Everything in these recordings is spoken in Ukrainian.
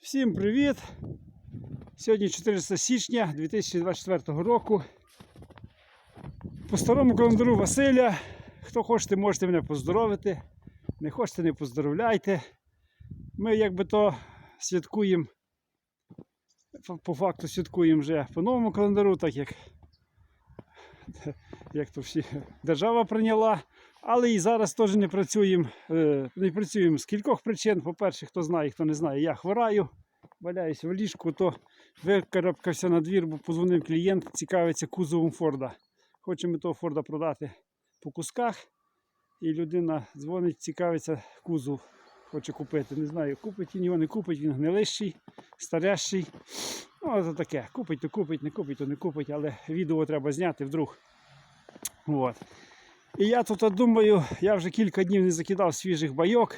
Всім привіт! Сьогодні 14 січня 2024 року. По старому календару Василя. Хто хочете, можете мене поздоровити. Не хочете, не поздоровляйте. Ми якби то святкуємо. по- факту святкуємо вже по новому календару, так як, як то всі держава прийняла. Але і зараз теж не працюємо. е, Не працюємо з кількох причин. По-перше, хто знає, хто не знає, я хвораю, валяюся в ліжку, то викарабкався на двір, бо позвонив клієнт, цікавиться кузовом Форда. Хочемо того Форда продати по кусках. І людина дзвонить, цікавиться кузов, хоче купити. Не знаю, купить він його, не купить, він гнилищий, старящий. Ну, це таке. Купить, то купить, не купить, то не купить, але відео треба зняти вдруг. От. І я тут думаю, я вже кілька днів не закидав свіжих байок.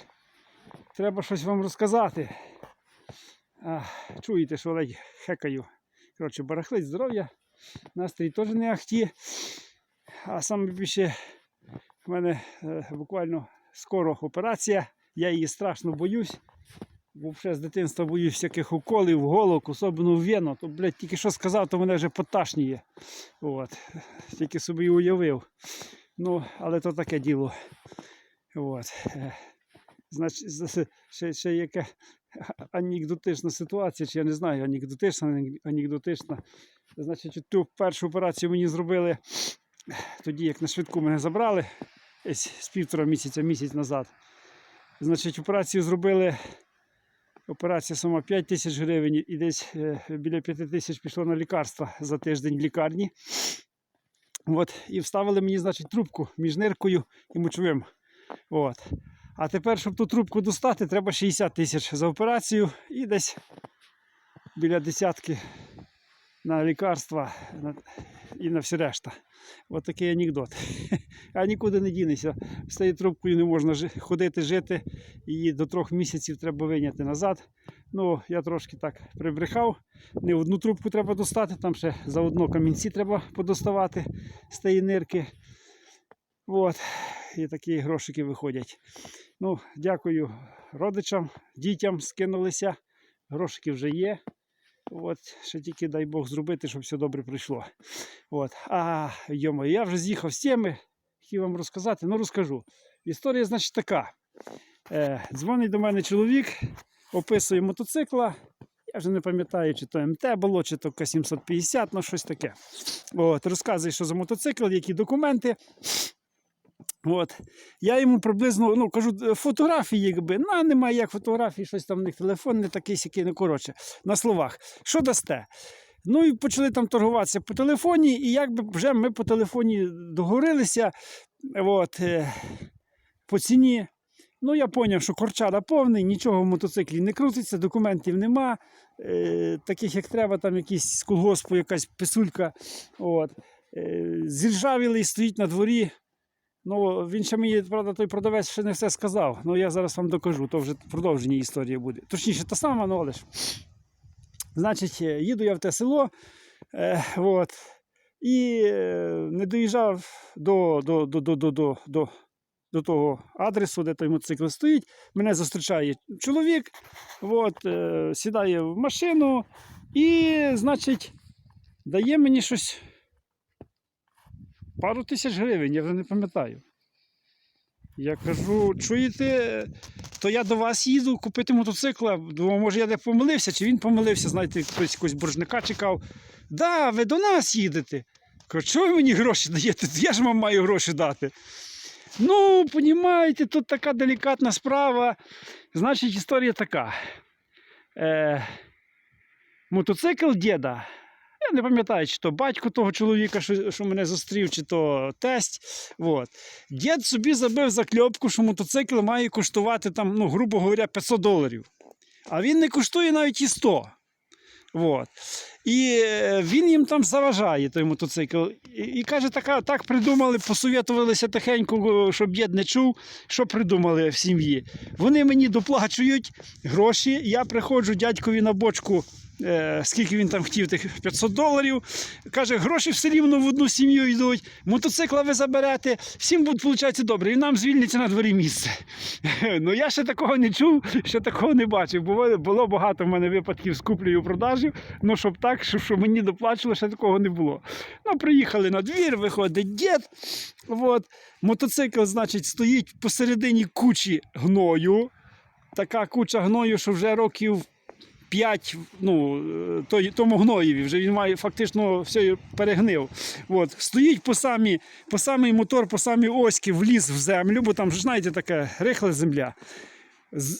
Треба щось вам розказати. А, чуєте, що ледь хекаю. Коротше, барахлить здоров'я. Настрій теж не ахті. А саме більше в мене е, буквально скоро операція. Я її страшно боюсь. Бо ще з дитинства боюсь всяких уколів, голок, особливо в вену. То, блядь, тільки що сказав, то мене вже поташніє. От. Тільки собі уявив. Ну, але то таке діло. От. Е, Значить, ще, ще яка анекдотична ситуація, чи я не знаю, анекдотична, не анекдотична. Значить, ту першу операцію мені зробили тоді, як на швидку мене забрали, з півтора місяця, місяць назад. Значить, операцію зробили. Операція сама 5 тисяч гривень і десь е, біля 5 тисяч пішло на лікарства за тиждень в лікарні. От, і вставили мені, значить, трубку між ниркою і мочовим. От. А тепер, щоб ту трубку достати, треба 60 тисяч за операцію і десь біля десятки на лікарства і на все решта. От такий анекдот. А нікуди не дінешся. З цією трубкою не можна ходити, жити. Її до трьох місяців треба виняти назад. Ну, я трошки так прибрехав. Не одну трубку треба достати, там ще заодно камінці треба подоставати з тієї нирки. От. І такі грошики виходять. Ну, дякую родичам, дітям скинулися. Грошики вже є. От, ще тільки дай Бог зробити, щоб все добре прийшло. От. А, йомо, я вже з'їхав з теми, хотів вам розказати, ну розкажу. Історія, значить, така. Е, дзвонить до мене чоловік, описує мотоцикла. Я вже не пам'ятаю, чи то МТ було, чи то К750, ну щось таке. От, розказує, що за мотоцикл, які документи. От. Я йому приблизно ну, кажу, «Е, фотографії, якби, ну, немає як фотографії, щось там в них телефон не такий сякий, ну коротше, на словах. Що дасте? Ну і почали там торгуватися по телефоні, і якби вже ми по телефоні договорилися от, е, по ціні. Ну, я зрозумів, що корчара повний, нічого в мотоциклі не крутиться, документів нема. Е, таких, як треба, там якісь з колгоспу, якась писулька. От. Е, зіржавілий стоїть на дворі. Ну, він ще мені, правда, той продавець ще не все сказав. Ну, я зараз вам докажу, то вже продовження історії буде. Точніше, та сама, ну але ж. Значить, е, їду я в те село. Е, от, і е, не доїжджав до, до, до, до, до, до, до, до того адресу, де той мотоцикл стоїть. Мене зустрічає чоловік, от, е, сідає в машину і, значить, дає мені щось пару тисяч гривень, я вже не пам'ятаю. Я кажу, чуєте, то я до вас їду купити мотоцикла. Думав, може, я де помилився, чи він помилився, знаєте, хтось якогось боржника чекав. Да, ви до нас їдете. Кажу, чого ви мені гроші даєте? Я ж вам маю гроші дати. Ну, понімаєте, тут така делікатна справа. Значить, історія така. Е, мотоцикл діда. Я не пам'ятаю, чи то батько того чоловіка, що, що мене зустрів, чи то тесть. От. Дід собі забив закльопку, що мотоцикл має коштувати, там, ну, грубо говоря, 500 доларів. А він не коштує навіть і 100. От. І е, він їм там заважає той мотоцикл. І, каже, так, так придумали, посовітувалися тихенько, щоб дід не чув, що придумали в сім'ї. Вони мені доплачують гроші, я приходжу дядькові на бочку е, скільки він там хотів, тих 500 доларів. Каже, гроші все рівно в одну сім'ю йдуть, мотоцикла ви заберете, всім буде виходить добре, і нам звільниться на дворі місце. Ну я ще такого не чув, ще такого не бачив. Було, було багато в мене випадків з куплею продажів, ну щоб так, щоб, щоб мені доплачували, ще такого не було. Ну, приїхали на двір, виходить дід. От. Мотоцикл, значить, стоїть посередині кучі гною. Така куча гною, що вже років 5 ну, е, тому гноєві, вже він має фактично все перегнив. От. Стоїть по самі, по самий мотор, по самі оськи вліз в землю, бо там знаєте така рихла земля.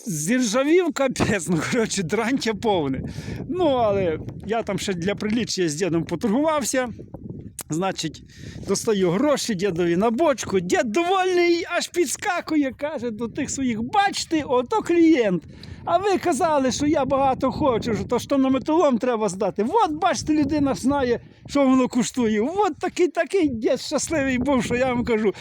Зіржавів капець, ну коротше, дрантя повне. Ну, але я там ще для приліччя з дідом поторгувався. Значить, достаю гроші дідові на бочку. Дід довольний, аж підскакує, каже до тих своїх: бачите, ото клієнт. А ви казали, що я багато хочу, що то що на металом треба здати. От бачите, людина знає, що воно коштує. От такий такий дід щасливий був, що я вам кажу.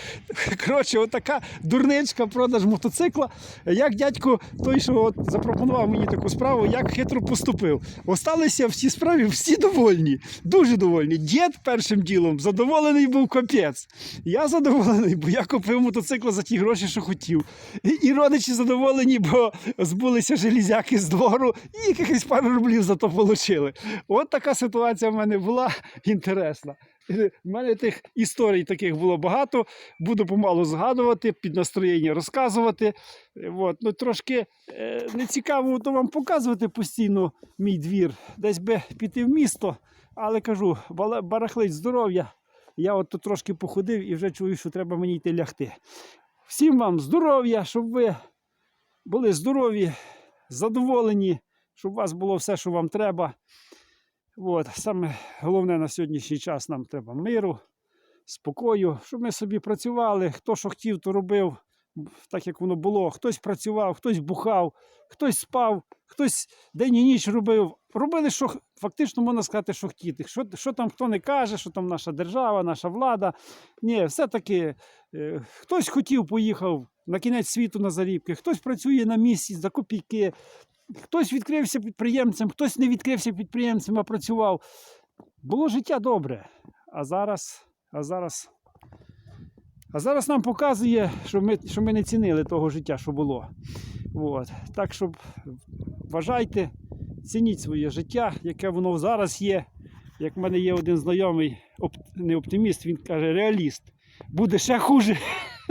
Коротше, отака дурничка продаж мотоцикла. Як дядько той, що от запропонував мені таку справу, як хитро поступив. Осталися в цій справі всі довольні, дуже довольні. Дід першим ділом задоволений був капець. Я задоволений, бо я купив мотоцикл за ті гроші, що хотів. І родичі задоволені, бо збулися железяки з двору і якихось пару рублів за то отримали. От така ситуація в мене була інтересна. У мене тих історій таких було багато. Буду помалу згадувати, під настроєння розказувати. Е, От. Ну, трошки е, не цікаво то вам показувати постійно мій двір. Десь би піти в місто, але кажу, барахлить здоров'я. Я от тут трошки походив і вже чую, що треба мені йти лягти. Всім вам здоров'я, щоб ви були здорові, задоволені, щоб у вас було все, що вам треба. От. Саме головне на сьогоднішній час нам треба миру, спокою, щоб ми собі працювали. Хто що хотів, то робив, так як воно було. Хтось працював, хтось бухав, хтось спав, хтось день і ніч робив. Робили, що фактично можна сказати, що хотіти. Що, що там хто не каже, що там наша держава, наша влада. Ні, все-таки е, хтось хотів, поїхав на кінець світу на зарібки, хтось працює на місці за копійки, хтось відкрився підприємцем, хтось не відкрився підприємцем, а працював. Було життя добре. А зараз, а зараз, а зараз нам показує, що ми, що ми не цінили того життя, що було. От. Так що вважайте, цініть своє життя, яке воно зараз є. Як в мене є один знайомий, не оптиміст, він каже, реаліст. Буде ще хуже.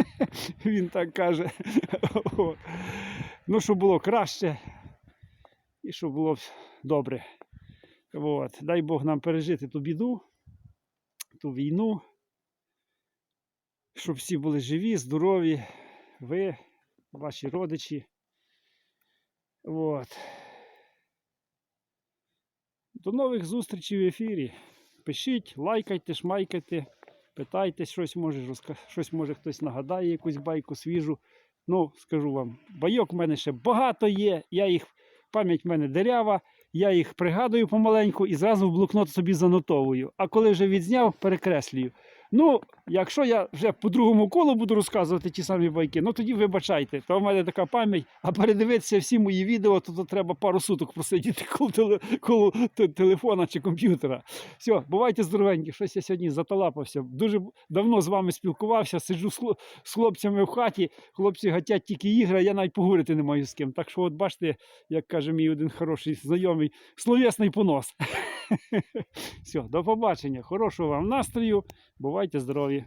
Він так каже. Ну, щоб було краще і щоб було добре. От. Дай Бог нам пережити ту біду, ту війну, щоб всі були живі, здорові, ви, ваші родичі. От. До нових зустрічей в ефірі. Пишіть, лайкайте, шмайкайте, питайте щось, може, розка... щось може хтось нагадає, якусь байку свіжу. Ну, скажу вам, байок в мене ще багато є, я їх, пам'ять в мене дерява, я їх пригадую помаленьку і зразу в блокнот собі занотовую. А коли вже відзняв, перекреслюю. Ну, якщо я вже по другому колу буду розказувати ті самі байки, ну тоді вибачайте, то в мене така пам'ять, а передивитися всі мої відео, то, то треба пару суток просидіти коло, коло телефона чи комп'ютера. Все, бувайте здоровенькі, щось я сьогодні заталапався. Дуже давно з вами спілкувався, сиджу з, хлопцями в хаті, хлопці гатять тільки ігри, я навіть поговорити не маю з ким. Так що, от бачите, як каже мій один хороший знайомий, словесний понос. Все, до побачення, хорошого вам настрою, бувайте здорові.